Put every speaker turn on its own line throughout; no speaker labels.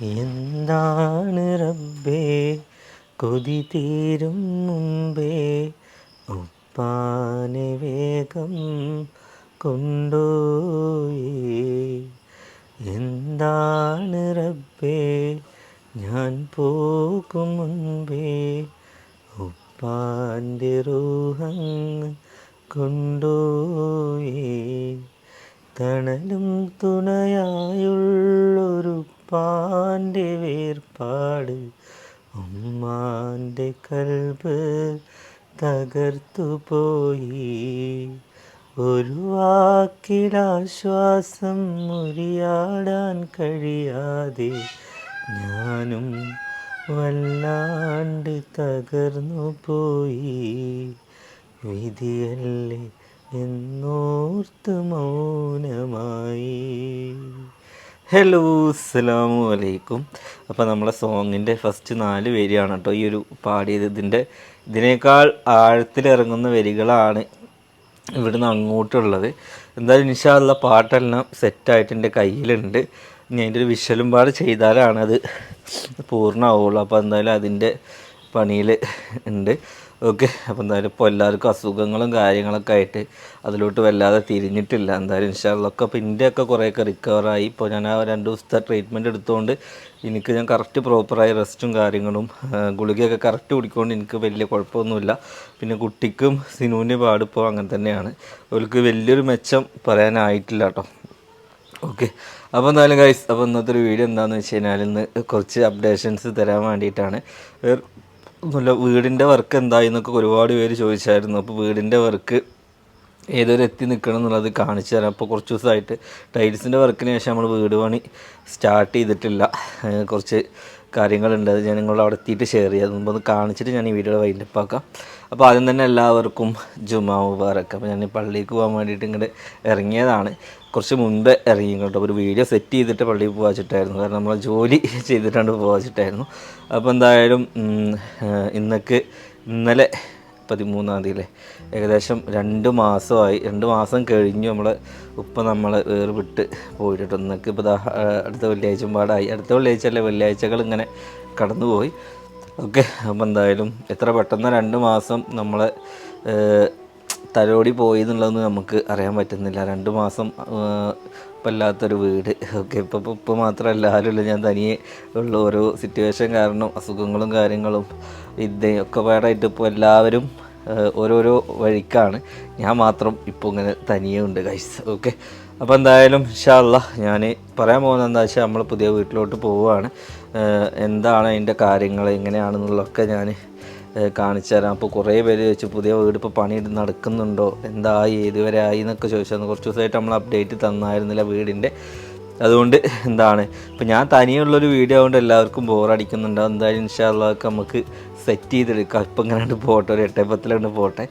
എന്താണ് റബ്ബേ? കൊതി തീരും മുമ്പേ ഉപ്പാനെ വേഗം കൊണ്ടോയി എന്താണ് റബ്ബേ? ഞാൻ പോകും മുൻപേ ഉപ്പാന്റെ റൂഹങ്ങ് കൊണ്ടോയി തണലും തുണയായുള്ളൊരു പാന്റെ വേർപാട് ഉമ്മാന്റെ കൽബ് തകർത്തു പോയി ഒരു വാക്കിലാശ്വാസം മുറിയാടാൻ കഴിയാതെ ഞാനും വല്ലാണ്ട് തകർന്നു പോയി വിധിയല്ലേ എന്നോർത്ത് മൗനമായി. ഹലോ അസ്സലാമു അലൈക്കും. അപ്പോൾ നമ്മളെ സോങ്ങിന്റെ ഫസ്റ്റ് നാല് വരിയാണ് കേട്ടോ ഈ ഒരു പാടിയത് ഇതിന്റെ ഇതിനേക്കാൾ ആഴത്തിലിറങ്ങുന്ന വരികളാണ് ഇവിടുന്ന് അങ്ങോട്ടുള്ളത്. എന്തായാലും ഇൻഷാല്ല പാട്ടെല്ലാം സെറ്റായിട്ട് എന്റെ കയ്യിലുണ്ട്. ഇനി അതിന്റെ ഒരു വിഷ്വലും പാട് ചെയ്താലാണ് അത് പൂർണമാവുള്ളൂ. അപ്പോൾ എന്തായാലും അതിന്റെ പണിയിൽ ഉണ്ട്. ഓക്കെ അപ്പോൾ എന്തായാലും ഇപ്പോൾ എല്ലാവർക്കും അസുഖങ്ങളും കാര്യങ്ങളൊക്കെ ആയിട്ട് അതിലോട്ട് വല്ലാതെ തിരിഞ്ഞിട്ടില്ല. എന്തായാലും ഇൻഷാള്ളൊക്കെ അപ്പോൾ ഇന്ത്യയൊക്കെ കുറേയൊക്കെ റിക്കവറായി ഇപ്പോൾ ഞാൻ ആ രണ്ട് ദിവസത്തെ ട്രീറ്റ്മെന്റ് എടുത്തുകൊണ്ട് എനിക്ക് ഞാൻ കറക്റ്റ് പ്രോപ്പറായി റെസ്റ്റും കാര്യങ്ങളും ഗുളികയൊക്കെ കറക്റ്റ് കുടിക്കൊണ്ട് എനിക്ക് വലിയ കുഴപ്പമൊന്നുമില്ല. പിന്നെ കുട്ടിക്കും സിനുവിന്റെ പാടിപ്പോൾ അങ്ങനെ തന്നെയാണ്. അവർക്ക് വലിയൊരു മെച്ചം പറയാനായിട്ടില്ല കേട്ടോ. ഓക്കെ അപ്പോൾ എന്തായാലും ഗൈസ് അപ്പോൾ ഇന്നത്തെ ഒരു വീഡിയോ എന്താണെന്ന് വെച്ച് കഴിഞ്ഞാൽ ഇന്ന് കുറച്ച് അപ്ഡേഷൻസ് തരാൻ വേണ്ടിയിട്ടാണ്. ഒന്നുമില്ല. വീടിന്റെ വർക്ക് എന്തായി എന്നൊക്കെ ഒരുപാട് പേര് ചോദിച്ചായിരുന്നു. അപ്പോൾ വീടിന്റെ വർക്ക് ഏതൊരു എത്തി നിൽക്കണം എന്നുള്ളത് കാണിച്ചു തരാം. അപ്പോൾ കുറച്ച് ദിവസമായിട്ട് ടൈൽസിന്റെ വർക്കിന് ശേഷം നമ്മൾ വീട് പണി സ്റ്റാർട്ട് ചെയ്തിട്ടില്ല. കുറച്ച് കാര്യങ്ങളുണ്ട്. അത് ഞാൻ നിങ്ങളോട് അവിടെ എത്തിയിട്ട് ഷെയർ ചെയ്യാം. മുമ്പ് ഒന്ന് കാണിച്ചിട്ട് ഞാൻ ഈ വീഡിയോ വൈൻഡപ്പ് അപ്പോൾ ആദ്യം തന്നെ എല്ലാവർക്കും ജുമാ മുബാറക്ക് അപ്പോൾ ഞാൻ പള്ളിക്ക് പോകാൻ വേണ്ടിയിട്ട് ഇങ്ങോട്ട് ഇറങ്ങിയതാണ്. കുറച്ച് മുൻപ് ഇറങ്ങി കേട്ടോ. ഒരു വീഡിയോ സെറ്റ് ചെയ്തിട്ട് പള്ളിയിൽ പോകാച്ചിട്ടായിരുന്നു കാരണം നമ്മൾ ജോലി ചെയ്തിട്ടാണ് പോകാച്ചിട്ടായിരുന്നു അപ്പോൾ എന്തായാലും ഇന്നക്ക് ഇന്നലെ പതിമൂന്നാം തീയതി ഏകദേശം രണ്ട് മാസമായി. രണ്ട് മാസം കഴിഞ്ഞു നമ്മൾ ഉപ്പ വേറെ വേർവിട്ട് പോയിട്ടുണ്ട്. ഇന്നൊക്കെ ഇപ്പോൾ അടുത്ത വെള്ളിയാഴ്ച പാടായി. അടുത്ത വെള്ളിയാഴ്ച അല്ലേ വെള്ളിയാഴ്ചകൾ ഇങ്ങനെ കടന്നുപോയി. ഓക്കെ അപ്പോൾ എന്തായാലും എത്ര പെട്ടെന്ന് രണ്ട് മാസം നമ്മളെ ഏഹ്, തലോടി പോയി എന്നുള്ളതൊന്നും നമുക്ക് അറിയാൻ പറ്റുന്നില്ല. രണ്ട് മാസം വല്ലാത്തൊരു വീട്. ഓക്കെ ഇപ്പോൾ ഇപ്പോൾ മാത്രമല്ല ആരുമില്ല. ഞാൻ തനിയെ ഉള്ള ഓരോ സിറ്റുവേഷൻ കാരണം അസുഖങ്ങളും കാര്യങ്ങളും ഇതേ ഒക്കെ പാടായിട്ട് ഇപ്പോൾ എല്ലാവരും ഓരോരോ വഴിക്കാണ്. ഞാൻ മാത്രം ഇപ്പോൾ ഇങ്ങനെ തനിയേ ഉണ്ട് കൈസ് ഓക്കെ അപ്പോൾ എന്തായാലും ഇഷാള്ള ഞാൻ പറയാൻ പോകുന്നത് എന്താ വെച്ചാൽ നമ്മൾ പുതിയ വീട്ടിലോട്ട് പോവുകയാണ്. എന്താണ് അതിന്റെ കാര്യങ്ങൾ എങ്ങനെയാണെന്നുള്ളതൊക്കെ ഞാൻ കാണിച്ചു തരാം. അപ്പോൾ കുറേ പേര് ചോദിച്ചു പുതിയ വീട് ഇപ്പോൾ പണി നടക്കുന്നുണ്ടോ? എന്തായി? ഏതുവരെ ആയി എന്നൊക്കെ ചോദിച്ചു. കുറച്ച് ദിവസമായിട്ട് നമ്മൾ അപ്ഡേറ്റ് തന്നായിരുന്നില്ല വീടിന്റെ. അതുകൊണ്ട് എന്താണ്? ഇപ്പം ഞാൻ തനിയുള്ളൊരു വീഡിയോ കൊണ്ട് എല്ലാവർക്കും ബോറടിക്കുന്നുണ്ടോ എന്തായാലും ഇൻഷാല്ലൊക്കെ നമുക്ക് സെറ്റ് ചെയ്തെടുക്കാം. ഇപ്പം ഇങ്ങനെ പോട്ടെ. ഒരു എട്ടേ പത്തിലുണ്ട് പോട്ടെ.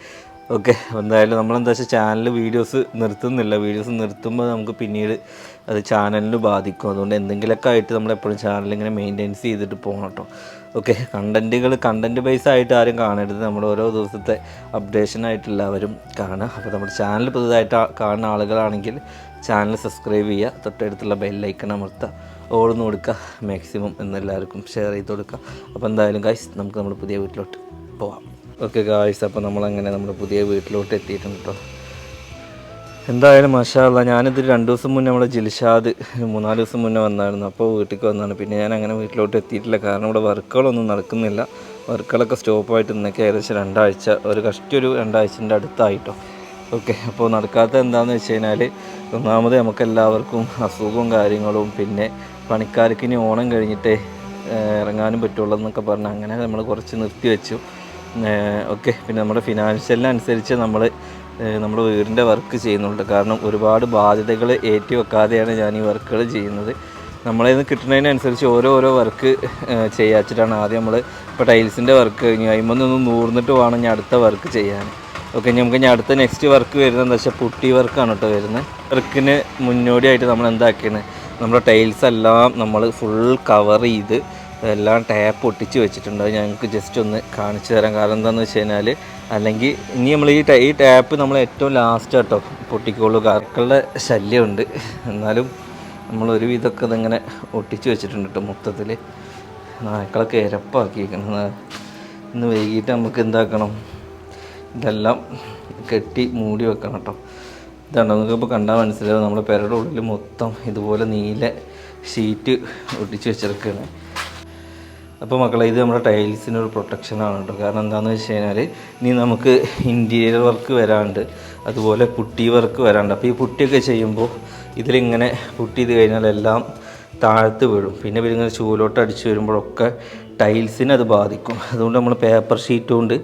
ഓക്കെ എന്തായാലും നമ്മളെന്താ വെച്ചാൽ ചാനൽ വീഡിയോസ് നിർത്തുന്നില്ല. വീഡിയോസ് നിർത്തുമ്പോൾ നമുക്ക് പിന്നീട് അത് ചാനലിന് ബാധിക്കും. അതുകൊണ്ട് എന്തെങ്കിലുമൊക്കെ ആയിട്ട് നമ്മളെപ്പോഴും ചാനൽ ഇങ്ങനെ മെയിന്റെയിൻസ് ചെയ്തിട്ട് പോകണം കേട്ടോ ഓക്കെ കണ്ടന്റുകൾ കണ്ടന്റ് ബേസ് ആയിട്ട് ആരും കാണരുത്. നമ്മൾ ഓരോ ദിവസത്തെ അപ്ഡേഷനായിട്ടുള്ളവരും കാണുക അപ്പോൾ നമ്മുടെ ചാനൽ പുതുതായിട്ട് കാണുന്ന ആളുകളാണെങ്കിൽ ചാനൽ സബ്സ്ക്രൈബ് ചെയ്യുക തൊട്ടടുത്തുള്ള ബെല്ലൈക്കൺ അമർത്തുക ഓടുന്ന് കൊടുക്കുക മാക്സിമം എന്നെല്ലാവർക്കും ഷെയർ ചെയ്ത് കൊടുക്കുക അപ്പോൾ എന്തായാലും ഗൈസ് നമുക്ക് നമ്മൾ പുതിയ വീട്ടിലോട്ട് പോവാം. ഓക്കെ ഗായ്സ് അപ്പോൾ നമ്മളങ്ങനെ നമ്മുടെ പുതിയ വീട്ടിലോട്ട് എത്തിയിട്ടുണ്ട് കേട്ടോ എന്തായാലും മഷാല്ല ഞാനിത് രണ്ട് ദിവസം മുന്നേ നമ്മുടെ ജിൽഷാദ് മൂന്നാൽ ദിവസം മുന്നേ വന്നായിരുന്നു. അപ്പോൾ വീട്ടിലേക്ക് വന്നാണ് പിന്നെ ഞാൻ അങ്ങനെ വീട്ടിലോട്ട് എത്തിയിട്ടില്ല. കാരണം ഇവിടെ വർക്കുകളൊന്നും നടക്കുന്നില്ല. വർക്കുകളൊക്കെ സ്റ്റോപ്പായിട്ട് ഇന്നൊക്കെ ഏകദേശം രണ്ടാഴ്ച ഒരു കഷ്ടി ഒരു രണ്ടാഴ്ചന്റെ അടുത്തായിട്ടോ ഓക്കെ അപ്പോൾ നടക്കാത്ത എന്താണെന്ന് വെച്ച് കഴിഞ്ഞാൽ ഒന്നാമത് നമുക്കെല്ലാവർക്കും അസുഖവും കാര്യങ്ങളും പിന്നെ പണിക്കാർക്ക് ഇനി ഓണം കഴിഞ്ഞിട്ടേ ഇറങ്ങാനും പറ്റുള്ളൂ എന്നൊക്കെ പറഞ്ഞ് അങ്ങനെ നമ്മൾ കുറച്ച് നിർത്തി വെച്ചു ഓക്കെ പിന്നെ നമ്മുടെ ഫിനാൻഷ്യലിനനുസരിച്ച് നമ്മൾ നമ്മുടെ വീടിന്റെ വർക്ക് ചെയ്യുന്നുണ്ട്. കാരണം ഒരുപാട് ബാധ്യതകൾ ഏറ്റി വെക്കാതെയാണ് ഞാൻ ഈ വർക്കുകൾ ചെയ്യുന്നത്. നമ്മളെ നിന്ന് കിട്ടുന്നതിനനുസരിച്ച് ഓരോ വർക്ക് ചെയ്യാച്ചിട്ടാണ് ആദ്യം നമ്മൾ ഇപ്പോൾ ടൈൽസിന്റെ വർക്ക് കഴിഞ്ഞു. അതിമൊന്നൊന്ന് നൂർന്നിട്ട് വേണം ഞാൻ അടുത്ത വർക്ക് ചെയ്യാൻ. ഓക്കെ നമുക്ക് ഞാൻ അടുത്ത നെക്സ്റ്റ് വർക്ക് വരുന്നത് എന്താ വെച്ചാൽ പുട്ടി വർക്കാണ് കേട്ടോ വരുന്നത് വർക്കിന് മുന്നോടിയായിട്ട് നമ്മൾ എന്താക്കിയാണ് നമ്മുടെ ടൈൽസ് എല്ലാം നമ്മൾ ഫുൾ കവർ ചെയ്ത് എല്ലാം ടാപ്പ് ഒട്ടിച്ച് വെച്ചിട്ടുണ്ട്. അത് ഞങ്ങൾക്ക് ജസ്റ്റ് ഒന്ന് കാണിച്ചു തരാം. കാരണം എന്താണെന്ന് വെച്ച് കഴിഞ്ഞാൽ അല്ലെങ്കിൽ ഇനി നമ്മൾ ഈ ഈ ടാപ്പ് നമ്മൾ ഏറ്റവും ലാസ്റ്റ് കേട്ടോ പൊട്ടിക്കോളൂ. കാക്കളുടെ ശല്യമുണ്ട്. എന്നാലും നമ്മൾ ഒരു വിധമൊക്കെ ഇതിങ്ങനെ ഒട്ടിച്ച് വെച്ചിട്ടുണ്ട് കേട്ടോ മൊത്തത്തിൽ നായ്ക്കളൊക്കെ ഇരപ്പാക്കിയിരിക്കണം ഇന്ന് വൈകിട്ട് നമുക്ക് എന്താക്കണം? ഇതെല്ലാം കെട്ടി മൂടി വെക്കണം കേട്ടോ ഇതാണ് നിങ്ങൾക്ക് ഇപ്പോൾ കണ്ടാൽ മനസ്സിലാവും നമ്മുടെ പെരയുടെ ഉള്ളിൽ മൊത്തം ഇതുപോലെ നീല ഷീറ്റ് ഒട്ടിച്ച് വെച്ചിരിക്കുകയാണ് അപ്പോൾ മക്കളെ ഇത് നമ്മുടെ ടൈൽസിന് ഒരു പ്രൊട്ടക്ഷനാണ് കേട്ടോ. കാരണം എന്താണെന്ന് വെച്ച് കഴിഞ്ഞാൽ ഇനി നമുക്ക് ഇന്റീരിയർ വർക്ക് വരാണ്ട് അതുപോലെ പുട്ടി വർക്ക് വരാണ്ട്. അപ്പോൾ ഈ പുട്ടിയൊക്കെ ചെയ്യുമ്പോൾ ഇതിലിങ്ങനെ പുട്ടി ചെയ്ത് കഴിഞ്ഞാൽ എല്ലാം താഴത്ത് വീഴും. പിന്നെ ഇവരിങ്ങനെ ചൂലോട്ട് അടിച്ച് വരുമ്പോഴൊക്കെ ടൈൽസിനെ അത് ബാധിക്കും. അതുകൊണ്ട് നമ്മൾ പേപ്പർ ഷീറ്റ് കൊണ്ട്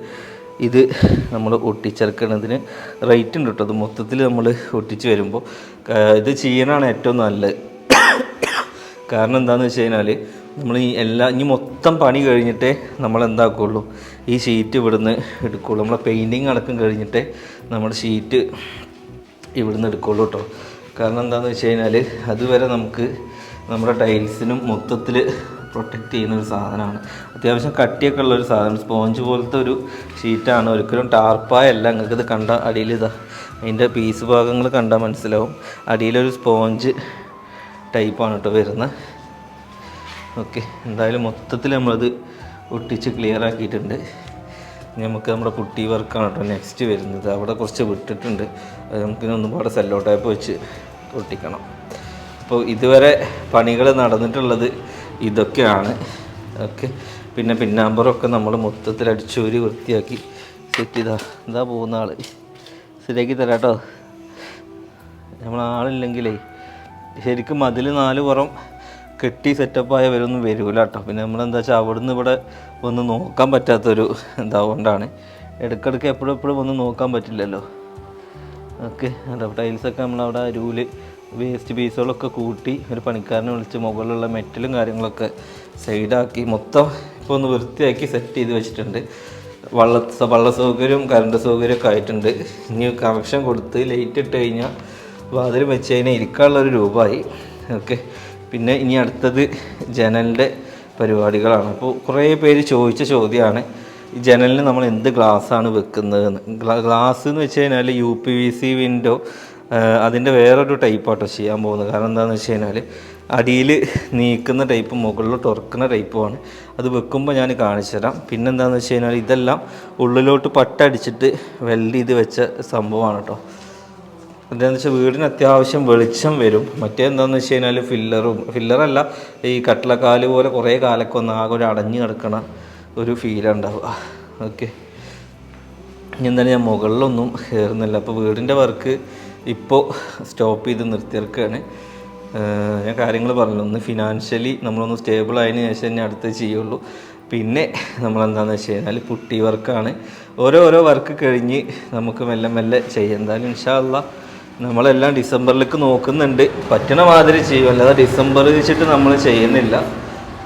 ഇത് നമ്മൾ ഒട്ടിച്ചേർക്കുന്നതിന് റേറ്റ് ഉണ്ട് കേട്ടോ. അത് മൊത്തത്തിൽ നമ്മൾ ഒട്ടിച്ച് വരുമ്പോൾ ഇത് ചെയ്യാനാണ് ഏറ്റവും നല്ലത്. കാരണം എന്താണെന്ന് വെച്ച് കഴിഞ്ഞാൽ നമ്മൾ ഈ എല്ലാ ഇനി മൊത്തം പണി കഴിഞ്ഞിട്ടേ നമ്മൾ എന്താക്കുള്ളൂ ഈ ഷീറ്റ് ഇവിടുന്ന് എടുക്കുള്ളൂ. നമ്മളെ പെയിന്റിങ് അടക്കം കഴിഞ്ഞിട്ടേ നമ്മുടെ ഷീറ്റ് ഇവിടുന്ന് എടുക്കുള്ളൂ കേട്ടോ കാരണം എന്താണെന്ന് വെച്ച് കഴിഞ്ഞാൽ അതുവരെ നമുക്ക് നമ്മുടെ ടൈൽസിനും മൊത്തത്തിൽ പ്രൊട്ടക്റ്റ് ചെയ്യുന്ന ഒരു സാധനമാണ്. അത്യാവശ്യം കട്ടിയൊക്കെ ഉള്ള ഒരു സാധനം. സ്പോഞ്ച് പോലത്തെ ഒരു ഷീറ്റാണ് ഒരിക്കലും ടാർപ്പായല്ല നിങ്ങൾക്ക് ഇത് കണ്ട അടിയിൽ ഇതാ അതിന്റെ പീസ് ഭാഗങ്ങൾ കണ്ടാൽ മനസ്സിലാവും. അടിയിലൊരു സ്പോഞ്ച് ടൈപ്പാണ് കേട്ടോ വരുന്നത്. ഓക്കെ എന്തായാലും മൊത്തത്തിൽ നമ്മളത് ഒട്ടിച്ച് ക്ലിയർ ആക്കിയിട്ടുണ്ട്. നമുക്ക് നമ്മുടെ കുട്ടി വർക്കാണ് കേട്ടോ നെക്സ്റ്റ് വരുന്നത്. അവിടെ കുറച്ച് വിട്ടിട്ടുണ്ട്. അത് നമുക്ക് ഒന്നും കൂടെ സെല്ലോ ടൈപ്പ് വെച്ച് ഒട്ടിക്കണം. അപ്പോൾ ഇതുവരെ പണികൾ നടന്നിട്ടുള്ളത് ഇതൊക്കെയാണ്. ഓക്കെ പിന്നെ പിന്നാമ്പറൊക്കെ നമ്മൾ മൊത്തത്തിൽ അടിച്ചൂരി വൃത്തിയാക്കി സെറ്റ് ചെയ്താ. എന്താ പോകുന്ന ആൾ ശരിയാക്കി തരാം കേട്ടോ നമ്മളാളില്ലെങ്കിലേ ശരിക്കും അതിൽ നാല് പുറം കെട്ടി സെറ്റപ്പായ വരൊന്നും വരൂല കേട്ടോ പിന്നെ നമ്മളെന്താ വെച്ചാൽ അവിടുന്ന് ഇവിടെ ഒന്ന് നോക്കാൻ പറ്റാത്തൊരു കൊണ്ടാണ് ഇടയ്ക്കിടയ്ക്ക് എപ്പോഴും എപ്പോഴും ഒന്ന് നോക്കാൻ പറ്റില്ലല്ലോ. ഓക്കെ അല്ല ടൈൽസൊക്കെ നമ്മളവിടെ അരുവിൽ വേസ്റ്റ് പീസുകളൊക്കെ കൂട്ടി ഒരു പണിക്കാരനെ വിളിച്ച് മുകളിലുള്ള മെറ്റലും കാര്യങ്ങളൊക്കെ സൈഡാക്കി മൊത്തം ഇപ്പോൾ ഒന്ന് വൃത്തിയാക്കി സെറ്റ് ചെയ്ത് വെച്ചിട്ടുണ്ട്. വള്ള വള്ള സൗകര്യവും കറണ്ട് സൗകര്യമൊക്കെ ആയിട്ടുണ്ട്. ഇനി കണക്ഷൻ കൊടുത്ത് ലൈറ്റ് ഇട്ട് കഴിഞ്ഞാൽ വാതിൽ വെച്ച് കഴിഞ്ഞാൽ ഇരിക്കാനുള്ളൊരു രൂപമായി. ഓക്കെ. പിന്നെ ഇനി അടുത്തത് ജനലിന്റെ പരിപാടികളാണ്. അപ്പോൾ കുറേ പേര് ചോദിച്ച ചോദ്യമാണ് ഈ ജനലിന് നമ്മൾ എന്ത് ഗ്ലാസ്സാണ് വെക്കുന്നതെന്ന്? ഗ്ലാസ് എന്ന് വെച്ച് കഴിഞ്ഞാൽ U P V C window അതിന്റെ വേറൊരു ടൈപ്പാട്ടോ ചെയ്യാൻ പോകുന്നത്. കാരണം എന്താണെന്ന് വെച്ച് കഴിഞ്ഞാൽ അടിയിൽ നീക്കുന്ന ടൈപ്പ് മുകളിൽ തുറക്കുന്ന ടൈപ്പുമാണ്. അത് വെക്കുമ്പോൾ ഞാൻ കാണിച്ചു തരാം. പിന്നെന്താണെന്ന് വെച്ച് കഴിഞ്ഞാൽ ഇതെല്ലാം ഉള്ളിലോട്ട് പട്ടടിച്ചിട്ട് ചെയ്ത് വെച്ച സംഭവമാണ് കേട്ടോ. എന്താണെന്ന് വെച്ചാൽ വീടിന് അത്യാവശ്യം വെളിച്ചം വരും. മറ്റേന്താന്ന് വെച്ച് കഴിഞ്ഞാൽ ഫില്ലറും ഫില്ലറല്ല ഈ കട്ടിലക്കാൽ പോലെ കുറേ കാലൊക്കെ ഒന്ന് ആകെ ഒരു അടഞ്ഞു കിടക്കണ ഒരു ഫീലാണ് ഉണ്ടാവുക. ഓക്കെ. എന്താണ് ഞാൻ മുകളിലൊന്നും കയറുന്നില്ല അപ്പോൾ വീടിന്റെ വർക്ക് ഇപ്പോൾ സ്റ്റോപ്പ് ചെയ്ത് നിർത്തിയെടുക്കുകയാണ് ഞാൻ കാര്യങ്ങൾ പറഞ്ഞു ഒന്ന് ഫിനാൻഷ്യലി നമ്മളൊന്ന് സ്റ്റേബിൾ ആയതിന് ശേഷം തന്നെ അടുത്ത് ചെയ്യുള്ളൂ. പിന്നെ നമ്മളെന്താണെന്ന് വെച്ച് കഴിഞ്ഞാൽ പുട്ടി വർക്കാണ് ഓരോ ഓരോ വർക്ക് കഴിഞ്ഞ് നമുക്ക് മെല്ലെ മെല്ലെ ചെയ്യാം. എന്തായാലും ഇൻഷാല്ല നമ്മളെല്ലാം ഡിസംബറിലേക്ക് നോക്കുന്നുണ്ട്. പറ്റണ മാതിരി ചെയ്യും. അല്ലാതെ ഡിസംബർ വെച്ചിട്ട് നമ്മൾ ചെയ്യുന്നില്ല.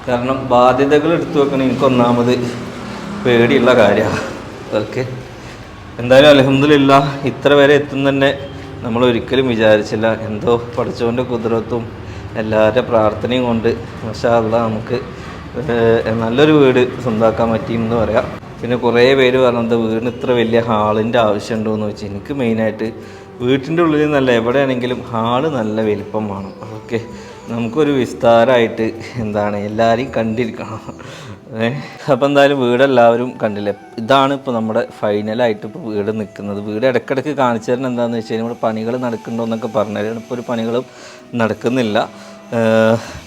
കാരണം ബാധ്യതകൾ എടുത്തു വെക്കണം. എനിക്ക് ഒന്നാമത് പേടിയുള്ള കാര്യമാണ് ഓക്കെ. എന്തായാലും അലഹമില്ല ഇത്ര വരെ എത്തും തന്നെ നമ്മൾ ഒരിക്കലും വിചാരിച്ചില്ല. എന്തോ പഠിച്ചവന്റെ കുതിരത്തും എല്ലാവരുടെ പ്രാർത്ഥനയും കൊണ്ട് മഷാല്ല നമുക്ക് നല്ലൊരു വീട് സ്വന്തമാക്കാൻ പറ്റിയെന്ന് പറയാം. പിന്നെ കുറേ പേര് പറഞ്ഞത് വീടിന് ഇത്ര വലിയ ഹാളിന്റെ ആവശ്യമുണ്ടോ എന്ന് വെച്ചാൽ എനിക്ക് മെയിനായിട്ട് വീട്ടിന്റെ ഉള്ളിൽ നിന്നല്ല എവിടെയാണെങ്കിലും ഹാൾ നല്ല വലിപ്പം വേണം. ഓക്കെ. നമുക്കൊരു വിസ്താരമായിട്ട് എന്താണ് എല്ലാവരെയും കണ്ടിരിക്കണം. അപ്പോൾ എന്തായാലും വീടെല്ലാവരും കണ്ടില്ലേ? ഇതാണ് ഇപ്പോൾ നമ്മുടെ ഫൈനലായിട്ട് ഇപ്പോൾ വീട് നിൽക്കുന്നത്. വീട് ഇടയ്ക്കിടയ്ക്ക് കാണിച്ചു തരണം എന്താണെന്ന് വെച്ച് കഴിഞ്ഞാൽ ഇവിടെ പണികൾ നടക്കുന്നുണ്ടോ എന്നൊക്കെ പറഞ്ഞുതരാണ് ഇപ്പോൾ ഒരു പണികളും നടക്കുന്നില്ല.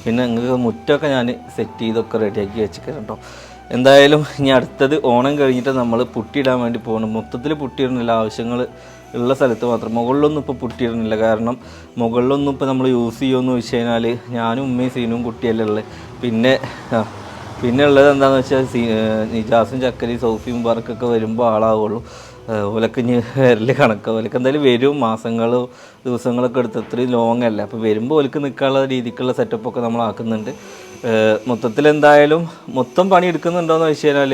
പിന്നെ നിങ്ങൾക്ക് മുറ്റമൊക്കെ ഞാൻ സെറ്റ് ചെയ്തൊക്കെ റെഡിയാക്കി വെച്ചിട്ടുണ്ട് എന്തായാലും ഇനി അടുത്തത് ഓണം കഴിഞ്ഞിട്ട് നമ്മൾ പുട്ടിയിടാൻ വേണ്ടി പോകണം. മൊത്തത്തിൽ പുട്ടിയിടുന്നില്ല ആവശ്യങ്ങൾ ഉള്ള സ്ഥലത്ത് മാത്രം. മുകളിലൊന്നും ഇപ്പോൾ പുട്ടിയിടുന്നില്ല കാരണം മുകളിലൊന്നും ഇപ്പോൾ നമ്മൾ യൂസ് ചെയ്യുമെന്ന് വെച്ച് കഴിഞ്ഞാൽ ഞാനും ഉമ്മയും സീനും കുട്ടിയല്ലേ ഉള്ളത് പിന്നെ പിന്നെ ഉള്ളത് എന്താണെന്ന് വെച്ചാൽ സീ നിജാസും ചക്കരി സൗഫിയും വർക്കൊക്കെ വരുമ്പോൾ ആളാവുള്ളൂ. ഓലൊക്കെ ഇനി വരൽ കണക്ക്. ഓലൊക്കെ എന്തായാലും വരും. മാസങ്ങളോ ദിവസങ്ങളൊക്കെ എടുത്ത് അത്രയും ലോങ് അല്ല. അപ്പോൾ വരുമ്പോൾ ഓലക്ക് നിൽക്കാനുള്ള രീതിക്കുള്ള സെറ്റപ്പൊക്കെ നമ്മൾ ആക്കുന്നുണ്ട് മൊത്തത്തിൽ എന്തായാലും മൊത്തം പണി എടുക്കുന്നുണ്ടോയെന്ന് വെച്ച് കഴിഞ്ഞാൽ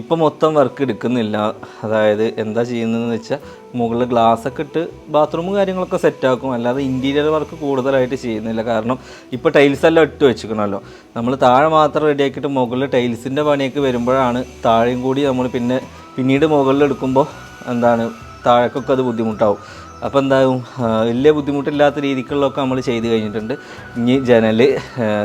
ഇപ്പം മൊത്തം വർക്ക് എടുക്കുന്നില്ല. അതായത് എന്താ ചെയ്യുന്നതെന്ന് വെച്ചാൽ മുകളിൽ ഗ്ലാസ് ഒക്കെ ഇട്ട് ബാത്റൂമും കാര്യങ്ങളൊക്കെ സെറ്റാക്കും അല്ലാതെ ഇന്റീരിയർ വർക്ക് കൂടുതലായിട്ട് ചെയ്യുന്നില്ല. കാരണം ഇപ്പോൾ ടൈൽസ് എല്ലാം ഇട്ട് വെച്ചിക്കണമല്ലോ നമ്മൾ താഴെ മാത്രം റെഡിയാക്കിയിട്ട് മുകളിൽ ടൈൽസിന്റെ പണിയൊക്കെ വരുമ്പോഴാണ് താഴെയും കൂടി നമ്മൾ പിന്നെ പിന്നീട് മുകളിൽ എടുക്കുമ്പോൾ എന്താണ്? താഴേക്കൊക്കെ അത് ബുദ്ധിമുട്ടാവും. അപ്പോൾ എന്താകും വലിയ ബുദ്ധിമുട്ടില്ലാത്ത രീതിക്കുള്ളതൊക്കെ നമ്മൾ ചെയ്ത് കഴിഞ്ഞിട്ടുണ്ട്. ഇനി ജനൽ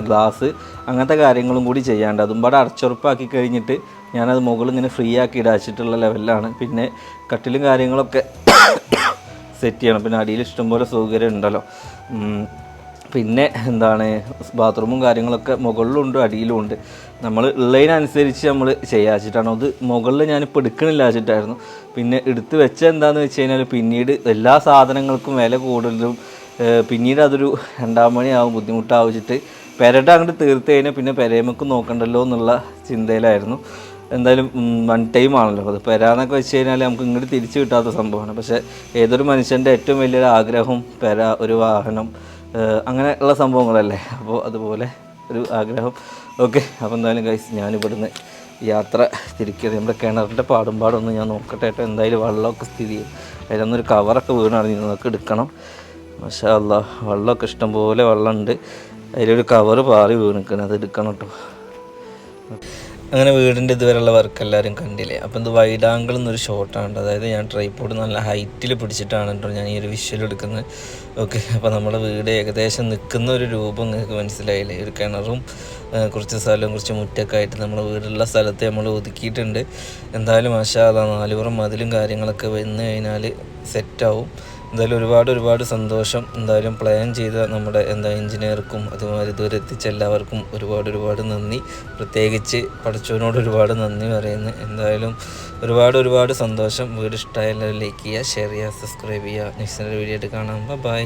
ഗ്ലാസ് അങ്ങനത്തെ കാര്യങ്ങളും കൂടി ചെയ്യാണ്ട് അതും പാടെ അടച്ചുറപ്പാക്കി കഴിഞ്ഞിട്ട് ഞാനത് മുകളിൽ ഇങ്ങനെ ഫ്രീ ആക്കി ഇടാച്ചിട്ടുള്ള ലെവലിലാണ്. പിന്നെ കട്ടിലും കാര്യങ്ങളൊക്കെ സെറ്റ് ചെയ്യണം. പിന്നെ അടിയിൽ ഇഷ്ടംപോലെ സൗകര്യം ഉണ്ടല്ലോ. പിന്നെ എന്താണ് ബാത്റൂമും കാര്യങ്ങളൊക്കെ മുകളിലുണ്ട് അടിയിലുമുണ്ട് നമ്മൾ ഉള്ളതിനനുസരിച്ച് നമ്മൾ ചെയ്യാച്ചിട്ടാണ് അത് മുകളിൽ ഞാനിപ്പോൾ എടുക്കണില്ല വെച്ചിട്ടായിരുന്നു. പിന്നെ എടുത്ത് വെച്ച എന്താണെന്ന് വെച്ച് കഴിഞ്ഞാൽ പിന്നീട് എല്ലാ സാധനങ്ങൾക്കും വില കൂടുതലും പിന്നീട് അതൊരു രണ്ടാം മണിയാവും ബുദ്ധിമുട്ടാവിച്ചിട്ട് പെരട്ട അങ്ങോട്ട് തീർത്ത് കഴിഞ്ഞാൽ പിന്നെ പെരയമക്ക് നോക്കണ്ടല്ലോ എന്നുള്ള ചിന്തയിലായിരുന്നു. എന്തായാലും വൺ ടൈം ആണല്ലോ. അത് പെരാന്നൊക്കെ വെച്ച് കഴിഞ്ഞാൽ നമുക്ക് ഇങ്ങോട്ട് തിരിച്ചു കിട്ടാത്ത സംഭവമാണ്. പക്ഷേ ഏതൊരു മനുഷ്യന്റെ ഏറ്റവും വലിയൊരു ആഗ്രഹം പെര ഒരു വാഹനം അങ്ങനെ ഉള്ള സംഭവങ്ങളല്ലേ? അപ്പോൾ അതുപോലെ ഒരു ആഗ്രഹം. ഓക്കെ അപ്പോൾ എന്തായാലും കൈസ് ഞാനിവിടുന്ന് യാത്ര തിരിക്കരുത്. നമ്മുടെ കിണറിന്റെ പാടും പാടൊന്ന് ഞാൻ നോക്കട്ടെ കേട്ടോ എന്തായാലും വെള്ളമൊക്കെ സ്ഥിതി അതിലൊന്നൊരു കവറൊക്കെ വീണാണ് നമുക്ക് എടുക്കണം. പക്ഷേ അല്ല വെള്ളമൊക്കെ ഇഷ്ടംപോലെ വെള്ളമുണ്ട്. അതിലൊരു കവറ് പാറി വീണിക്കണം അത് എടുക്കണം കേട്ടോ. അങ്ങനെ വീടിന്റെ ഇതുവരെയുള്ള വർക്ക് എല്ലാവരും കണ്ടില്ലേ? അപ്പോൾ ഇത് വൈഡ് ആംഗിൾ എന്നൊരു ഷോട്ടാണ് അതായത് ഞാൻ ട്രൈപ്പോഡ് നല്ല ഹൈറ്റിൽ പിടിച്ചിട്ടാണ് കേട്ടോ ഞാൻ ഈ ഒരു വിഷ്വൽ എടുക്കുന്നത്. ഓക്കെ അപ്പോൾ നമ്മുടെ വീട് ഏകദേശം നിൽക്കുന്ന ഒരു രൂപം നിങ്ങൾക്ക് മനസ്സിലായില്ലേ? ഒരു കിണറും കുറച്ച് സ്ഥലവും കുറച്ച് മുറ്റൊക്കെ ആയിട്ട് നമ്മുടെ വീടുള്ള സ്ഥലത്ത് നമ്മൾ ഒതുക്കിയിട്ടുണ്ട്. എന്തായാലും ആശാ നാലുപുറം മതിലും കാര്യങ്ങളൊക്കെ വന്നു കഴിഞ്ഞാൽ സെറ്റാവും എന്തായാലും ഒരുപാട് ഒരുപാട് സന്തോഷം. എന്തായാലും പ്ലാൻ ചെയ്ത നമ്മുടെ എന്താ എഞ്ചിനീയർക്കും അതുമാതിരി ഇതുവരെ എത്തിച്ച എല്ലാവർക്കും ഒരുപാട് ഒരുപാട് നന്ദി. പ്രത്യേകിച്ച് പഠിച്ചവനോട് ഒരുപാട് നന്ദി പറയുന്നു. എന്തായാലും ഒരുപാട് ഒരുപാട് സന്തോഷം. വീട് ഇഷ്ടമായാലും ലൈക്ക് ചെയ്യുക ഷെയർ ചെയ്യുക സബ്സ്ക്രൈബ് ചെയ്യുക. നെക്സ്റ്റ് വീഡിയോ ആയിട്ട് കാണാം. ബൈ